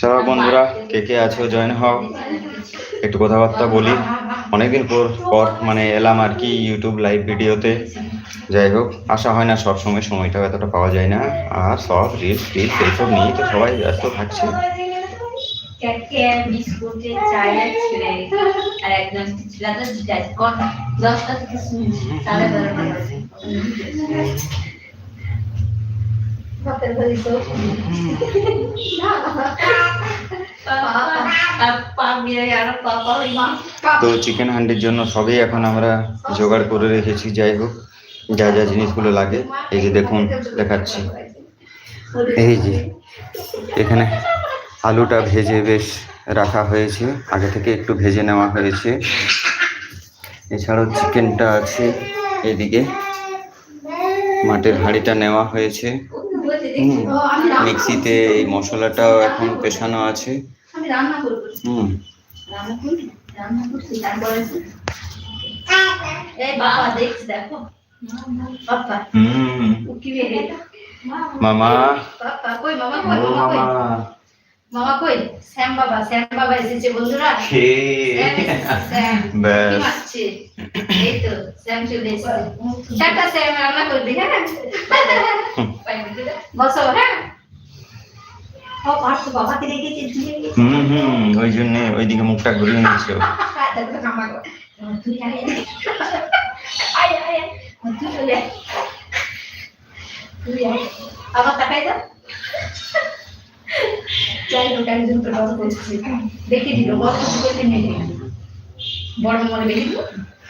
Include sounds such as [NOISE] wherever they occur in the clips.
চলো বন্ধুরা, কে কে আছো জয়েন হও। একটু কথাবার্তা বলি। অনেকদিন পর পর মানে এলাম আর কি ইউটিউব লাইভ ভিডিওতে। যাই হোক আসা হয় না সব সময় সময়টাও এতটা পাওয়া যায় না। আর সব রিলস টিলস এইসব নিয়েই তো সবাই ব্যস্ত থাকছে। আর ছেড়ে আর একজন ছিল তো যাই কোন দশটা থেকে শুনি সাড়ে বারোটা বাজে তো তো চিকেন হান্ডির জন্য সবই এখন আমরা জোগাড় করে রেখেছি, যাই হোক, যা যা জিনিসগুলো লাগে, এই যে দেখুন, দেখাচ্ছি। এই যে, এখানে আলুটা ভেজে বেশ রাখা হয়েছে, আগে থেকে একটু ভেজে নেওয়া হয়েছে। এছাড়াও চিকেনটা আছে, এদিকে মাটির হাঁড়িটা নেওয়া হয়েছে। মিক্সিতে এই মশলাটাও এখন পেশানো আছে। আমি রান্না করব। হুম। রান্না করি রান্না করছি। তারপরে এই বাবা দেখছি দেখো। বাবা। হুম। বেরে মামা। বাবা কই মামা কই? মামা। মামা কই? শ্যাম বাবা শ্যাম বাবা এসেছে বন্ধুরা। [LAUGHS] এই তো শ্যাম চলে এসেছে। টাটা শ্যাম রান্না করবি হ্যাঁ? [LAUGHS] বসো হ্যাঁ? হুম হুম ওই জন্য ওইদিকে মুখটা ঘুরিয়ে নিচ্ছ কামা কর যাই হোক একজন তো ডর করছে দেখে দিল বড় করতে মনে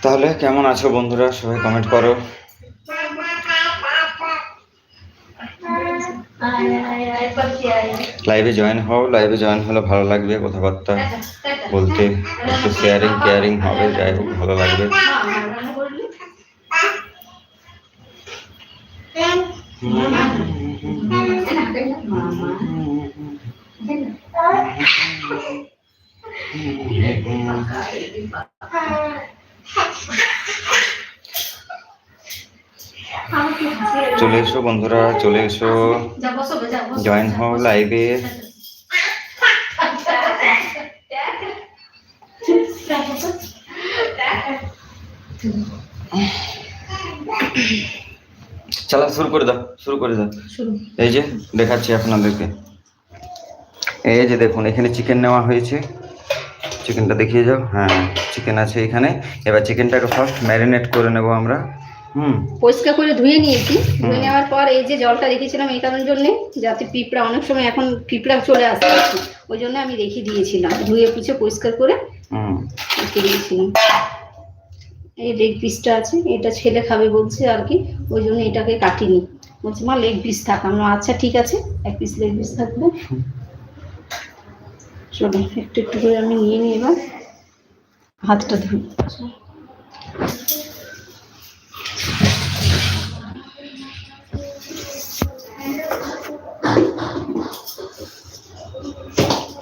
তাহলে কেমন আছো বন্ধুরা? সবাই কমেন্ট করো। লাইভে জয়েন হও লাইভে জয়েন হলে ভালো লাগবে কথাবার্তা বলতে একটু শেয়ারিং কেয়ারিং হবে যাই হোক ভালো লাগবে। মামা। চলে এসো বন্ধুরা চলে এসো। জয়েন হও লাইভে চালা শুরু করে দাও শুরু করে দাও। এই যে দেখাচ্ছি আপনাদেরকে। এই যে দেখুন এখানে চিকেন নেওয়া হয়েছে। চিকেনটা দেখিয়ে যাও। হ্যাঁ চিকেন আছে এখানে। এবার চিকেনটাকে ফার্স্ট ম্যারিনেট করে নেব আমরা। হুম। পরিষ্কার করে ধুয়ে নিয়েছি। ধুয়ে নেওয়ার পর এই যে জলটা রেখেছিলাম এই কারণের জন্যে যাতে পিঁপড়া অনেক সময় এখন পিঁপড়া চলে আসতে ওই জন্য আমি রেখে দিয়েছিলাম। ধুয়ে পুছে পরিষ্কার করে হুম। রেখে দিয়েছিলাম। এই লেগ পিসটা আছে এটা ছেলে খাবে বলছে আর কি। ওই জন্য এটাকে কাটিনি। বলছে মা লেগ পিস থাক। আমরা আচ্ছা ঠিক আছে এক পিস লেগ পিস থাকবে। চলো একটু একটু করে আমি নিয়ে নিই এবার। হাতটা ধুই।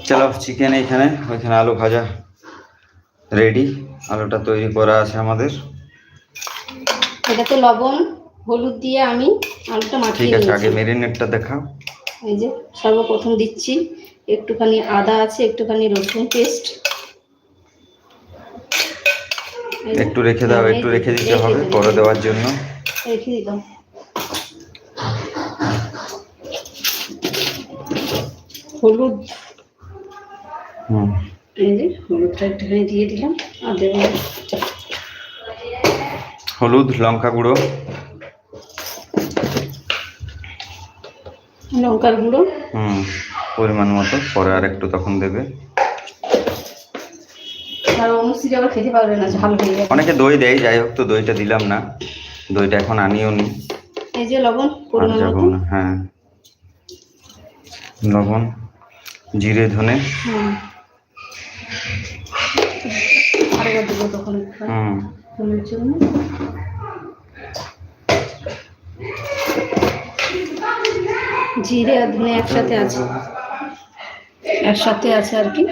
চলো চিকেন এখানে ওইখানে আলু ভাজা রেডি আলুটা তৈরি করা আছে আমাদের। এটাতে লবণ হলুদ দিয়ে আমি আলুটা মাখিয়ে ঠিক আছে আগে মেরিনেটটা দেখাও। এই যে সর্বপ্রথম দিচ্ছি। একটুখানি আদা আছে একটুখানি রসুন পেস্ট একটু রেখে দাও একটু রেখে দিতে হবে পরে দেওয়ার জন্য। রেখে দিলাম। হলুদ। হুম। এই যে হলুদটা একটুখানি দিয়ে দিলাম আর দেবো হলুদ লঙ্কা গুঁড়ো। লঙ্কার গুঁড়ো। হুম। পরিমাণ মতো পরে আর একটু তখন দেবে। অনেকে দই দেয় যাই হোক তো দইটা দিলাম না। দইটা এখন আনিও নি। এই যে লবণ যাব না হ্যাঁ। লবণ জিরে ধনে। হুম। জিরে আর ধনে একসাথে আছে। একসাথে আছে আর কি।